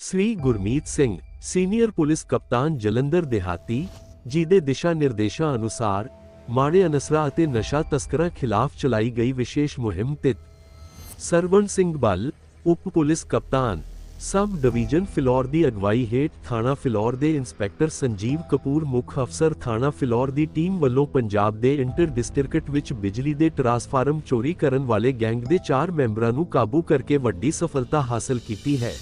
ਸ੍ਰੀ Gurmeet Singh, senior police ਕਪਤਾਨ ਜਲੰਧਰ ਦੇਹਾਤੀ ਜੀ ਦੇ ਦਿਸ਼ਾ ਨਿਰਦੇਸ਼ਾਂ ਅਨੁਸਾਰ ਮਾੜੇ ਅਨਸਰਾਂ ਅਤੇ ਨਸ਼ਾ ਤਸਕਰਾਂ ਖਿਲਾਫ ਚਲਾਈ ਗਈ ਵਿਸ਼ੇਸ਼ ਮੁਹਿੰਮ ਤਹਿਤ ਸਰਵਣ ਸਿੰਘ ਬੱਲ, ਉਪ ਪੁਲਿਸ ਕਪਤਾਨ, ਸਬ ਡਿਵੀਜ਼ਨ ਫਿਲੌਰ ਦੀ ਅਗਵਾਈ ਹੇਠ ਥਾਣਾ ਫਿਲੌਰ ਦੇ ਇੰਸਪੈਕਟਰ ਸੰਜੀਵ ਕਪੂਰ ਮੁੱਖ ਅਫਸਰ ਥਾਣਾ ਫਿਲੌਰ ਦੀ ਟੀਮ ਵੱਲੋਂ ਪੰਜਾਬ ਦੇ ਇੰਟਰ ਡਿਸਟ੍ਰਿਕਟ ਵਿੱਚ ਬਿਜਲੀ ਦੇ ਟਰਾਂਸਫਾਰਮ ਚੋਰੀ ਕਰਨ ਵਾਲੇ ਗੈਂਗ ਦੇ 4 ਮੈਂਬਰਾਂ ਨੂੰ ਕਾਬੂ ਕਰਕੇ ਵੱਡੀ ਸਫਲਤਾ ਹਾਸਲ ਕੀਤੀ ਹੈ।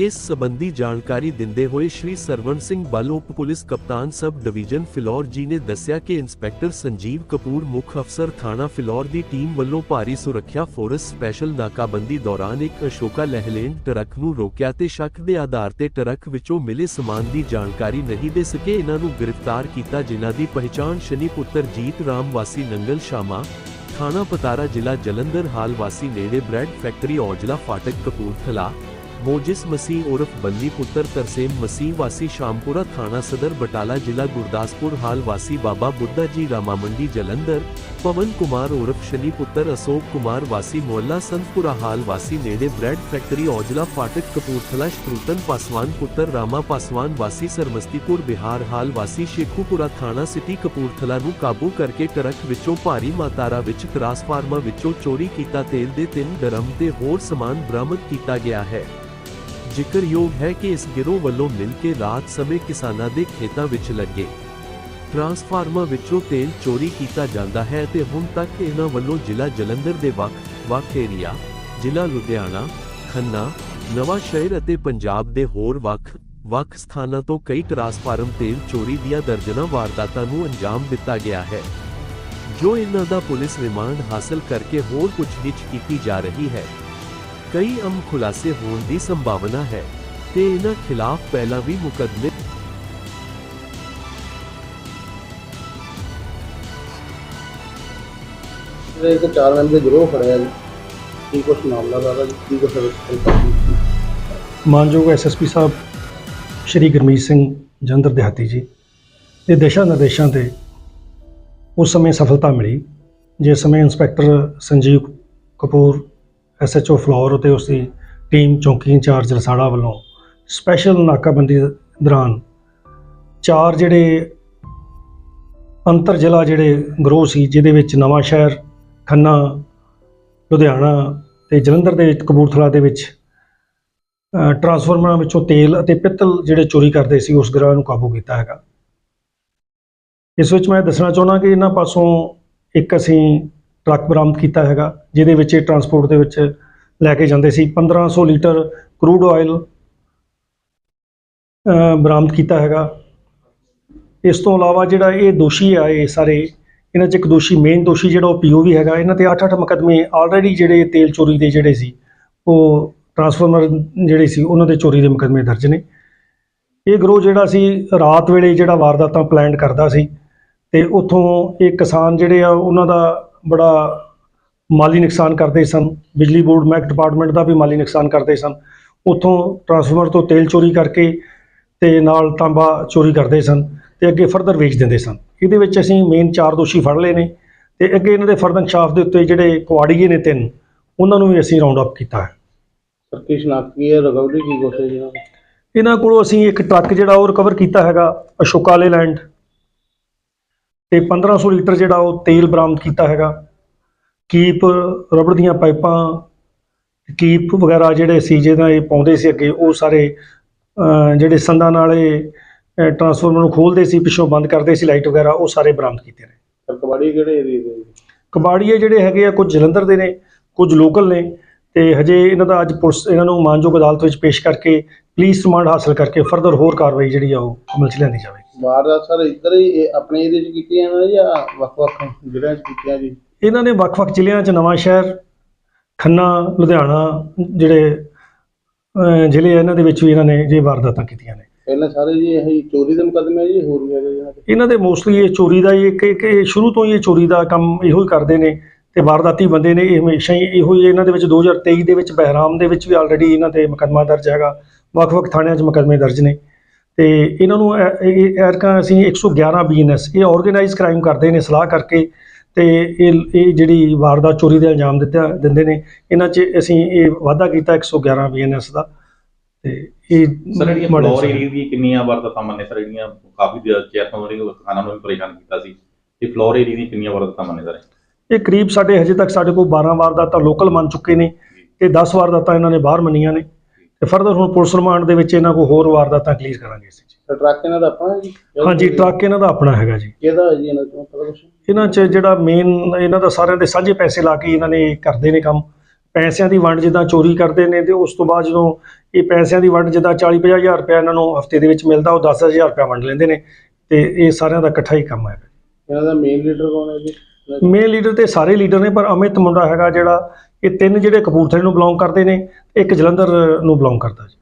ਇਸ ਸੰਬੰਧੀ ਜਾਣਕਾਰੀ ਦਿੰਦੇ ਹੋਏ ਸ਼੍ਰੀ ਸਰਵਣ ਸਿੰਘ ਬੱਲ ਉਪ ਪੁਲਿਸ ਕਪਤਾਨ ਸਬ ਡਿਵੀਜ਼ਨ ਫਿਲੌਰ ਜੀ ਨੇ ਦੱਸਿਆ ਕਿ ਇੰਸਪੈਕਟਰ ਸੰਜੀਵ ਕਪੂਰ ਮੁੱਖ ਅਫਸਰ ਥਾਣਾ ਫਿਲੌਰ ਦੀ ਟੀਮ ਵੱਲੋਂ ਭਾਰੀ ਸੁਰੱਖਿਆ ਫੋਰਸ ਸਪੈਸ਼ਲ ਨਾਕਾਬੰਦੀ ਦੌਰਾਨ ਇੱਕ ਅਸ਼ੋਕਾ ਲਹਿਲੇਨ ਟਰੱਕ ਨੂੰ ਰੋਕਿਆ ਤੇ ਸ਼ੱਕ ਦੇ ਆਧਾਰ ਤੇ ਟਰੱਕ ਵਿੱਚੋਂ ਮਿਲੇ ਸਮਾਨ ਦੀ ਜਾਣਕਾਰੀ ਨਹੀਂ ਦੇ ਸਕੇ। ਇਹਨਾਂ ਨੂੰ ਗ੍ਰਿਫਤਾਰ ਕੀਤਾ ਜਿਨ੍ਹਾਂ ਦੀ ਪਹਿਚਾਣ ਸ਼ਨੀ ਪੁੱਤਰ ਜੀਤ ਰਾਮ ਵਾਸੀ ਨੰਗਲ ਸ਼ਾਮਾ, ਥਾਣਾ ਪਤਾਰਾ ਜ਼ਿਲ੍ਹਾ ਜਲੰਧਰ ਹਾਲ ਵਾਸੀ ਨੇੜੇ ਬ੍ਰੈਡ ਫੈਕਟਰੀ ਔਜਲਾ ਫਾਟਕ ਕਪੂਰਥਲਾ ਮੋਜਿਸ ਮਸੀਹ ਉਰਫ ਬੰਨੀ ਪੁੱਤਰ ਤਰਸੇਮ ਮਸੀਹ ਵਾਸੀ ਸ਼ਾਮਪੁਰਾ ਥਾਣਾ ਸਦਰ ਬਟਾਲਾ ਜ਼ਿਲ੍ਹਾ ਗੁਰਦਾਸਪੁਰ ਹਾਲ ਵਾਸੀ ਬਾਬਾ ਬੁੱਢਾ ਜੀ ਰਾਮਾ ਮੰਡੀ ਜਲੰਧਰ ਪਵਨ ਕੁਮਾਰ ਉਰਫ ਸ਼ਨੀ ਪੁੱਤਰ ਅਸ਼ੋਕ ਕੁਮਾਰ ਵਾਸੀ ਮੁਹੱਲਾ ਸੰਤਪੁਰਾ ਹਾਲ ਵਾਸੀ ਨੇੜੇ ਬ੍ਰੈਡ ਫੈਕਟਰੀ ਔਜਲਾ ਫਾਟਕ ਕਪੂਰਥਲਾ ਸ਼ਤਰੂਤਨ ਪਾਸਵਾਨ ਪੁੱਤਰ ਰਾਮਾ ਪਾਸਵਾਨ ਵਾਸੀ ਸਰਮਸਤੀਪੁਰ ਬਿਹਾਰ ਹਾਲ ਵਾਸੀ ਸ਼ੇਖੂਪੁਰਾ ਥਾਣਾ ਸਿਟੀ ਕਪੂਰਥਲਾ ਨੂੰ ਕਾਬੂ ਕਰਕੇ ਟਰੱਕ ਵਿੱਚੋਂ ਭਾਰੀ ਮਾਤਰਾ ਵਿੱਚ ਟਰਾਂਸਫਾਰਮਰ ਵਿੱਚੋਂ ਚੋਰੀ ਕੀਤਾ ਤੇਲ ਦੇ ਤਿੰਨ ਡਰਮ ਤੇ ਹੋਰ ਸਮਾਨ ਬਰਾਮਦ ਕੀਤਾ ਗਿਆ ਹੈ ਜ਼ਿਕਰਯੋਗ ਹੈ ਕਿ ਇਸ ਗਿਰੋਹ ਵੱਲੋਂ ਮਿਲ ਕੇ ਰਾਤ ਸਮੇਂ ਕਿਸਾਨਾਂ ਦੇ ਖੇਤਾਂ ਵਿੱਚ ਲੱਗੇ। ਟਰਾਂਸਫਾਰਮਰ ਵਿੱਚੋਂ ਤੇਲ ਚੋਰੀ ਕੀਤਾ ਜਾਂਦਾ ਹੈ ਤੇ ਹੁਣ ਤੱਕ ਇਹਨਾਂ ਵੱਲੋਂ ਜ਼ਿਲ੍ਹਾ ਜਲੰਧਰ ਦੇ ਵੱਖ-ਵੱਖ ਏਰੀਆ, ਜ਼ਿਲ੍ਹਾ ਲੁਧਿਆਣਾ, ਖੰਨਾ, ਨਵਾਂ ਸ਼ਹਿਰ ਅਤੇ ਪੰਜਾਬ ਦੇ ਹੋਰ ਵੱਖ-ਵੱਖ ਸਥਾਨਾਂ ਤੋਂ ਕਈ ਟਰਾਂਸਫਾਰਮ ਤੇਲ ਚੋਰੀ ਦੀਆਂ ਦਰਜਨਾਂ ਵਾਰਦਾਤਾਂ ਨੂੰ ਅੰਜਾਮ ਦਿੱਤਾ ਗਿਆ ਹੈ। ਜੋ ਇਹਨਾਂ ਦਾ ਪੁਲਿਸ ਰਿਮਾਂਡ ਹਾਸਲ ਕਰਕੇ ਹੋਰ ਪੁੱਛਗਿੱਛ ਕੀਤੀ ਜਾ ਰਹੀ ਹੈ। ਕਈ ਅਮ ਖੁਲਾਸੇ ਹੋਣ ਦੀ ਸੰਭਾਵਨਾ ਹੈ ਤੇ ਇਹਨਾਂ ਖਿਲਾਫ ਪਹਿਲਾਂ ਵੀ ਮੁਕੱਦਮੇ ਇੱਕ ਚਾਰ ਮੈਂਬਰ ਦੇ ਗਰੋਹ ਖੜਿਆ ਜੀ ਕੀ ਕੁਛ ਮਾਮਲਾ ਦਾ ਜੀ ਕੀ ਕੁਛ ਮਾਨਯੋਗ ਐਸਐਸਪੀ ਸਾਹਿਬ ਸ਼੍ਰੀ ਗੁਰਮੀਤ ਸਿੰਘ ਜੰਦਰ ਦਿਹਾਤੀ ਜੀ ਦੇ ਦਿਸ਼ਾ ਨਿਰਦੇਸ਼ਾਂ ਤੇ ਉਸ ਸਮੇਂ ਸਫਲਤਾ ਮਿਲੀ ਜਿਸ ਸਮੇਂ ਇੰਸਪੈਕਟਰ ਸੰਜੀਵ ਕਪੂਰ ਐਸਐਚਓ ਫਲੋਰ ਅਤੇ ਉਸ ਦੀ ਟੀਮ ਚੌਂਕੀ ਇੰਚਾਰਜ ਰਸਾੜਾ ਵੱਲੋਂ ਸਪੈਸ਼ਲ ਨਾਕਾਬੰਦੀ ਦੌਰਾਨ ਚਾਰ ਜਿਹੜੇ ਅੰਤਰ ਜ਼ਿਲ੍ਹਾ ਜਿਹੜੇ ਗਰੋਹ ਸੀ ਜਿਹਦੇ ਵਿੱਚ ਨਵਾਂ ਸ਼ਹਿਰ ਖੰਨਾ ਲੁਧਿਆਣਾ ਤੇ ਜਲੰਧਰ ਦੇ ਵਿੱਚ ਕਪੂਰਥਲਾ ਦੇ ਵਿੱਚ ਅ, ਟਰਾਂਸਫਾਰਮਰਾਂ ਵਿੱਚੋਂ ਤੇਲ ਅਤੇ ਪਿੱਤਲ ਜਿਹੜੇ ਚੋਰੀ ਕਰਦੇ ਸੀ ਉਸ ਗ੍ਰਹਿ ਨੂੰ ਕਾਬੂ ਕੀਤਾ ਹੈਗਾ। ਇਸ ਵਿੱਚ ਮੈਂ ਦੱਸਣਾ ਚਾਹੁੰਦਾ ਕਿ ਇਹਨਾਂ ਪਾਸੋਂ ਇੱਕ ਅਸੀਂ ਟਰੱਕ ਬਰਾਮਦ ਕੀਤਾ ਹੈਗਾ, ਜਿਹਦੇ ਵਿੱਚ ਇਹ ਟਰਾਂਸਪੋਰਟ ਦੇ ਵਿੱਚ ਲੈ ਕੇ ਜਾਂਦੇ ਸੀ। 1500 ਲੀਟਰ ਕਰੂਡ ਆਇਲ ਬਰਾਮਦ ਕੀਤਾ ਹੈਗਾ। ਇਸ ਤੋਂ ਇਲਾਵਾ ਜਿਹੜਾ ਇਹ ਦੋਸ਼ੀ ਆ, ਇਹ ਸਾਰੇ, ਇਹਨਾਂ 'ਚ ਇੱਕ ਦੋਸ਼ੀ ਮੇਨ ਦੋਸ਼ੀ ਜਿਹੜਾ ਉਹ ਪੀਓ ਵੀ ਹੈਗਾ, ਇਹਨਾਂ ਤੇ 8-8 ਮੁਕੱਦਮੇ ਆਲਰੇਡੀ ਜਿਹੜੇ ਤੇਲ ਚੋਰੀ ਦੇ ਜਿਹੜੇ ਸੀ, ਉਹ ਟਰਾਂਸਫਾਰਮਰ ਜਿਹੜੇ ਸੀ, ਉਹਨਾਂ ਦੇ ਚੋਰੀ ਦੇ ਮੁਕੱਦਮੇ ਦਰਜ ਨੇ। ਇਹ ਗਰੋਹ ਜਿਹੜਾ ਸੀ, ਰਾਤ ਵੇਲੇ ਜਿਹੜਾ ਵਾਰਦਾਤਾਂ ਪਲਾਨ ਕਰਦਾ ਸੀ, ਤੇ ਉੱਥੋਂ ਇਹ ਕਿਸਾਨ ਜਿਹੜੇ ਆ, ਉਹਨਾਂ ਦਾ ਬੜਾ ਮਾਲੀ ਨੁਕਸਾਨ ਕਰਦੇ ਸਨ। ਬਿਜਲੀ ਬੋਰਡ ਮਹਿਕ ਡਿਪਾਰਟਮੈਂਟ ਦਾ ਵੀ ਮਾਲੀ ਨੁਕਸਾਨ ਕਰਦੇ ਸਨ। ਉੱਥੋਂ ਟਰਾਂਸਫਾਰਮਰ ਤੋਂ ਤੇਲ ਚੋਰੀ ਕਰਕੇ ਤੇ ਨਾਲ ਤਾਂਬਾ ਚੋਰੀ ਕਰਦੇ ਸਨ ਤੇ ਅੱਗੇ ਫਰਦਰ ਵੇਚ ਦਿੰਦੇ ਸਨ। ਇਹਦੇ ਵਿੱਚ ਅਸੀਂ ਮੇਨ ਚਾਰ ਦੋਸ਼ੀ ਫੜ ਲਏ ਨੇ ਤੇ ਅੱਗੇ ਇਹਨਾਂ ਦੇ ਫਰਦਰ ਸ਼ਾਫ ਦੇ ਉੱਤੇ ਜਿਹੜੇ ਕੁਆੜੀਏ ਨੇ ਤਿੰਨ ਉਹਨਾਂ ਨੂੰ ਵੀ ਅਸੀਂ ਰਾਉਂਡ ਅਪ ਕੀਤਾ ਹੈ। ਸਰ ਕੀ ਸ਼ਨਾਖਤ ਹੈ? ਰਿਕਵਰੀ ਕੀ ਜੀ ਇਹਨਾਂ ਕੋਲੋਂ ਅਸੀਂ ਇੱਕ ਟਰੱਕ ਜਿਹੜਾ ਉਹ ਰਿਕਵਰ ਕੀਤਾ ਹੈਗਾ ਅਸ਼ੋਕਾ ਲੇਲੈਂਡ ਤੇ 1500 ਲੀਟਰ ਜਿਹੜਾ ਉਹ ਤੇਲ ਬਰਾਮਦ ਕੀਤਾ ਹੈਗਾ। ਕੀਪ ਰਬੜ ਦੀਆਂ ਪਾਈਪਾਂ ਕੀਪ ਵਗੈਰਾ ਜਿਹੜੇ ਸੀ ਜਿਹਦਾ ਇਹ ਪਾਉਂਦੇ ਸੀ ਅੱਗੇ ਉਹ ਸਾਰੇ ਜਿਹੜੇ ਸੰਦਾਂ ਨਾਲ ਇਹ ਟਰਾਂਸਫਾਰਮਰ ਨੂੰ ਖੋਲਦੇ ਸੀ ਪਿੱਛੋਂ ਬੰਦ ਕਰਦੇ ਸੀ ਲਾਈਟ ਵਗੈਰਾ ਉਹ ਸਾਰੇ ਬਰਾਮਦ ਕੀਤੇ ਨੇ। ਕਬਾੜੀ ਕਿਹੜੇ ਏਰੀਏ ਦੇ? ਕਬਾੜੀਏ ਜਿਹੜੇ ਹੈਗੇ ਆ ਕੁਝ ਜਲੰਧਰ ਦੇ ਨੇ ਕੁਝ ਲੋਕਲ ਨੇ ਤੇ ਹਜੇ ਇਹਨਾਂ ਦਾ ਅੱਜ ਪੁਲਿਸ ਇਹਨਾਂ ਨੂੰ ਮਾਨਯੋਗ ਅਦਾਲਤ ਵਿੱਚ ਪੇਸ਼ ਕਰਕੇ ਪੁਲਿਸ ਰਿਮਾਂਡ ਹਾਸਲ ਕਰਕੇ ਫਰਦਰ ਹੋਰ ਕਾਰਵਾਈ ਜਿਹੜੀ ਆ ਉਹ ਅਮਲ 'ਚ ਲਿਆਂਦੀ ਜਾਵੇ ਵਾਰਦਾਤ ਸਰ ਇੱਧਰ ਹੀ ਇਹ ਆਪਣੇ ਏਰੀਏ 'ਚ ਕੀਤੀਆਂ ਇਹਨਾਂ ਨੇ ਜਾਂ ਵੱਖ-ਵੱਖ ਜ਼ਿਲ੍ਹਿਆਂ 'ਚ ਕੀਤੀਆਂ ਜੀ? ਇਹਨਾਂ ਨੇ ਵੱਖ-ਵੱਖ ਜ਼ਿਲ੍ਹਿਆਂ 'ਚ ਨਵਾਂ ਸ਼ਹਿਰ ਖੰਨਾ ਲੁਧਿਆਣਾ ਜਿਹੜੇ ਅਹ, ਜ਼ਿਲ੍ਹੇ ਆ ਇਹਨਾਂ ਦੇ ਵਿੱਚ ਵੀ ਇਹਨਾਂ ਨੇ ਜੇ ਵਾਰਦਾਤਾਂ ਕੀਤੀਆਂ ਨੇ। ਪਹਿਲਾਂ ਸਾਰੇ ਜੀ ਇਹ ਚੋਰੀ ਦੇ ਮੁਕੱਦਮੇ ਜੀ ਹੋਰ ਵੀ ਹੈਗੇ ਜੀ ਇਹਨਾਂ ਦੇ? ਇਹਨਾਂ ਦੇ ਮੋਸਟਲੀ ਇਹ ਚੋਰੀ ਦਾ ਹੀ ਇੱਕ ਇੱਕ ਇਹ ਸ਼ੁਰੂ ਤੋਂ ਹੀ ਇਹ ਚੋਰੀ ਦਾ ਕੰਮ ਇਹੋ ਹੀ ਕਰਦੇ ਨੇ ਤੇ ਵਾਰਦਾਤੀ ਬੰਦੇ ਨੇ ਇਹ ਹਮੇਸ਼ਾ ਹੀ ਇਹੋ ਹੀ ਇਹਨਾਂ ਦੇ ਵਿੱਚ 2023 ਦੇ ਵਿੱਚ ਬਹਿਰਾਮ ਦੇ ਵਿੱਚ ਵੀ ਆਲਰੇਡੀ ਇਹਨਾਂ ਤੇ ਮੁਕੱਦਮਾ ਦਰਜ ਹੈਗਾ। ਵੱਖ-ਵੱਖ ਥਾਣਿਆਂ 'ਚ ਮੁਕੱਦਮੇ ਦਰਜ ਨੇ। ਤੇ ਇਹਨਾਂ ਨੂੰ ਐਰਕਾ ਅਸੀਂ 111 ਬੀਐਨਐਸ ਇਹ ਆਰਗੇਨਾਈਜ਼ ਕ੍ਰਾਈਮ ਕਰਦੇ ਨੇ ਸਲਾਹ ਕਰਕੇ ਤੇ ਇਹ ਇਹ ਜਿਹੜੀ ਵਾਰਦਾਤ ਚੋਰੀ ਦੇ ਇਲਜ਼ਾਮ ਦਿੱਤਾ ਦਿੰਦੇ ਨੇ ਇਹਨਾਂ 'ਚ ਅਸੀਂ ਇਹ ਵਾਅਦਾ ਕੀਤਾ 111 ਬੀਐਨਐਸ ਦਾ ਤੇ ਇਹ ਸਰ ਜਿਹੜੀਆਂ ਫਲੋਰ। ਏਰੀਆ ਦੀ ਕਿੰਨੀਆਂ ਵਾਰਦਾਤਾਂ ਮੰਨੇ ਸਰ? ਜਿਹੜੀਆਂ ਕਾਫੀ ਚਿਰ ਤੋਂ ਜਿਹੜੀਆਂ ਕਿਸਾਨਾਂ ਨੂੰ ਵੀ ਪਰੇਸ਼ਾਨ ਕੀਤਾ ਸੀ। ਤੇ ਫਲੋਰ ਏਰੀਆ ਦੀ ਕਿੰਨੀਆਂ ਵਾਰਦਾਤਾਂ ਮੰਨੇ ਸਰ? ਇਹ ਕਰੀਬ ਸਾਡੇ ਹਜੇ ਤੱਕ ਸਾਡੇ ਕੋਲ 12 ਵਾਰਦਾਤਾਂ ਲੋਕਲ ਮੰਨ ਚੁੱਕੇ ਨੇ ਤੇ 10 ਵਾਰਦਾਤਾਂ ਇਹਨਾਂ ਨੇ ਬਾਹਰ ਮੰਨੀਆਂ ਨੇ। ਤੇ ਫਰਦਰ ਹੁਣ ਪੁਲਿਸ ਰਿਮਾਂਡ ਦੇ ਵਿੱਚ ਇਹਨਾਂ ਕੋਲ ਹੋਰ ਵਾਰਦਾਤਾਂ ਕਲੀਅਰ ਕਰਾਂਗੇ ਅਸੀਂ ਜੀ। ਤੇ ਟਰੱਕ ਇਹਨਾਂ ਦਾ ਆਪਣਾ ਹੈ ਜੀ? ਹਾਂਜੀ ਟਰੱਕ ਇਹਨਾਂ ਦਾ ਆਪਣਾ ਹੈਗਾ ਜੀ। ਕਿਹਦਾ ਹੈ ਜੀ ਇਹਨਾਂ ਤੋਂ ਪਤਾ ਕੁਛ? ਇਹਨਾਂ 'ਚ ਜਿਹੜਾ ਮੇਨ ਇਹਨਾਂ ਦਾ ਸਾਰਿਆਂ ਦੇ ਸਾਂਝੇ ਪੈਸੇ ਲਾ ਕੇ ਇਹਨਾਂ ਨੇ ਕਰਦੇ ਨੇ ਕੰਮ। ਪੈਸਿਆਂ ਦੀ ਵੰਡ ਜਿੱਦਾਂ ਚੋਰੀ ਕਰਦੇ ਨੇ ਤੇ ਉਸ ਤੋਂ ਬਾਅਦ ਜਦੋਂ ਇਹ ਪੈਸਿਆਂ ਦੀ ਵੰਡ ਜਿੱਦਾਂ 40 50 ਹਜ਼ਾਰ ਰੁਪਇਆ ਇਹਨਾਂ ਨੂੰ ਹਫ਼ਤੇ ਦੇ ਵਿੱਚ ਮਿਲਦਾ ਉਹ 10 ਹਜ਼ਾਰ ਰੁਪਇਆ ਵੰਡ ਲੈਂਦੇ ਨੇ ਤੇ ਇਹ ਸਾਰਿਆਂ ਦਾ ਇਕੱਠਾ ਹੀ ਕੰਮ ਹੈ ਇਹਨਾਂ ਦਾ ਮੇਨ ਲੀਡਰ ਕੌਣ ਹੈ ਜੀ? ਮੇਨ ਲੀਡਰ ਤੇ ਸਾਰੇ ਲੀਡਰ ਨੇ ਪਰ ਅਮਿਤ ਮੁੰਡਾ ਹੈਗਾ ਜਿਹੜਾ ਇਹ ਤਿੰਨ ਜਿਹੜੇ ਕਪੂਰਥਲੇ ਨੂੰ ਬਿਲੋਂਗ ਕਰਦੇ ਨੇ ਇੱਕ ਜਲੰਧਰ ਨੂੰ ਬਿਲੋਂਗ ਕਰਦਾ ਜੀ।